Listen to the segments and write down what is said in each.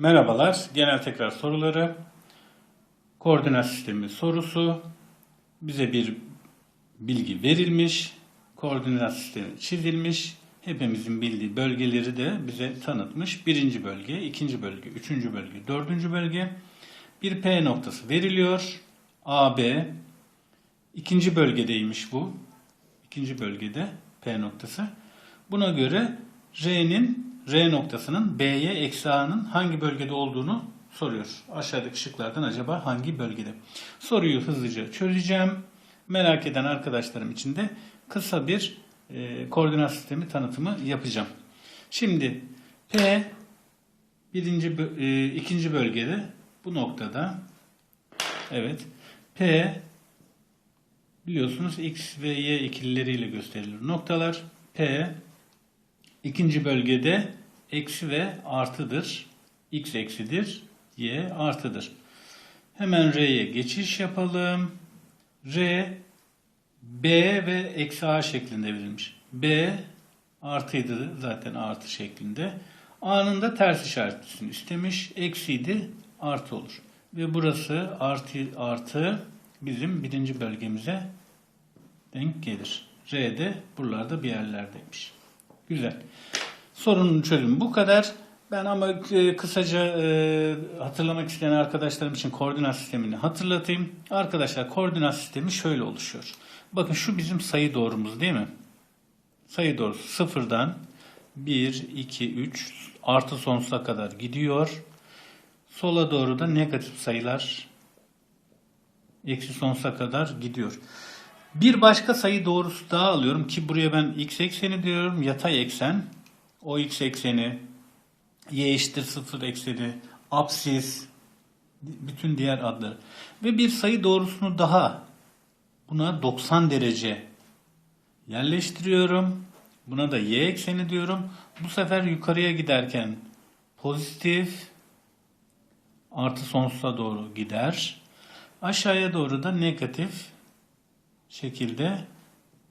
Merhabalar. Genel tekrar soruları. Koordinat sistemi sorusu. Bize bir bilgi verilmiş. Koordinat sistemi çizilmiş. Hepimizin bildiği bölgeleri de bize tanıtmış. Birinci bölge, ikinci bölge, üçüncü bölge, dördüncü bölge. Bir P noktası veriliyor. AB. İkinci bölgedeymiş bu. İkinci bölgede P noktası. Buna göre R'nin R noktasının B'ye eksi A'nın hangi bölgede olduğunu soruyor. Aşağıdaki şıklardan acaba hangi bölgede? Soruyu hızlıca çözeceğim. Merak eden arkadaşlarım için de kısa bir e, koordinat sistemi tanıtımı yapacağım. Şimdi P birinci e, ikinci bölgede bu noktada evet P biliyorsunuz x ve y ikilileriyle gösterilir noktalar. P ikinci bölgede eksi ve artıdır. x eksidir, y artıdır. Hemen R'ye geçiş yapalım. R B ve eksi A şeklinde verilmiş. B artıydı zaten artı şeklinde. A'nın da ters işaretlisini istemiş. Eksiydi artı olur. Ve burası artı artı bizim birinci bölgemize denk gelir. R de buralarda bir yerlerdeymiş. Güzel. Sorunun çözümü bu kadar. Ben ama e, kısaca e, hatırlamak isteyen arkadaşlarım için koordinat sistemini hatırlatayım. Arkadaşlar koordinat sistemi şöyle oluşuyor. Bakın şu bizim sayı doğrumuz değil mi? Sayı doğrusu sıfırdan 1, 2, 3 artı sonsuza kadar gidiyor. Sola doğru da negatif sayılar eksi sonsuza kadar gidiyor. Bir başka sayı doğrusu daha alıyorum ki buraya ben x ekseni diyorum. Yatay eksen. O x ekseni, y eşittir 0 ekseni, apsis, bütün diğer adları. Ve bir sayı doğrusunu daha buna 90 derece yerleştiriyorum. Buna da y ekseni diyorum. Bu sefer yukarıya giderken pozitif artı sonsuza doğru gider. Aşağıya doğru da negatif şekilde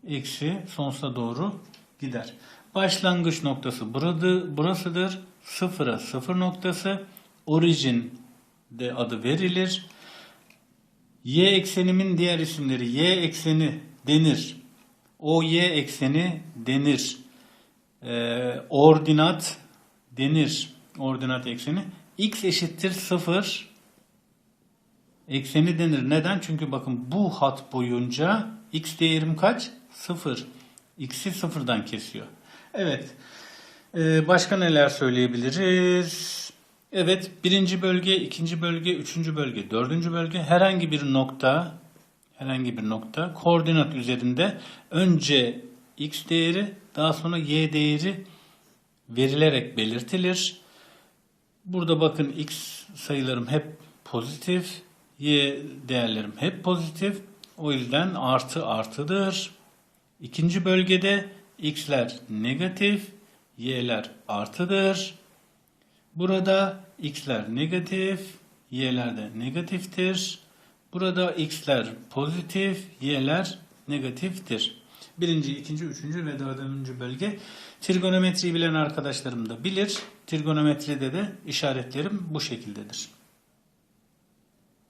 eksi sonsuza doğru gider. Başlangıç noktası burada, burasıdır. Sıfıra sıfır noktası. Origin de adı verilir. Y eksenimin diğer isimleri y ekseni denir. O y ekseni denir. Ee, ordinat denir. Ordinat ekseni. X eşittir 0 ekseni denir. Neden? Çünkü bakın bu hat boyunca x değerim kaç? 0. X'i sıfırdan kesiyor. Evet. Ee, başka neler söyleyebiliriz? Evet. Birinci bölge, ikinci bölge, üçüncü bölge, dördüncü bölge herhangi bir nokta herhangi bir nokta koordinat üzerinde önce x değeri daha sonra y değeri verilerek belirtilir. Burada bakın x sayılarım hep pozitif, y değerlerim hep pozitif. O yüzden artı artıdır. İkinci bölgede x'ler negatif, y'ler artıdır. Burada x'ler negatif, y'ler de negatiftir. Burada x'ler pozitif, y'ler negatiftir. Birinci, ikinci, üçüncü ve dördüncü bölge. Trigonometriyi bilen arkadaşlarım da bilir. Trigonometride de işaretlerim bu şekildedir.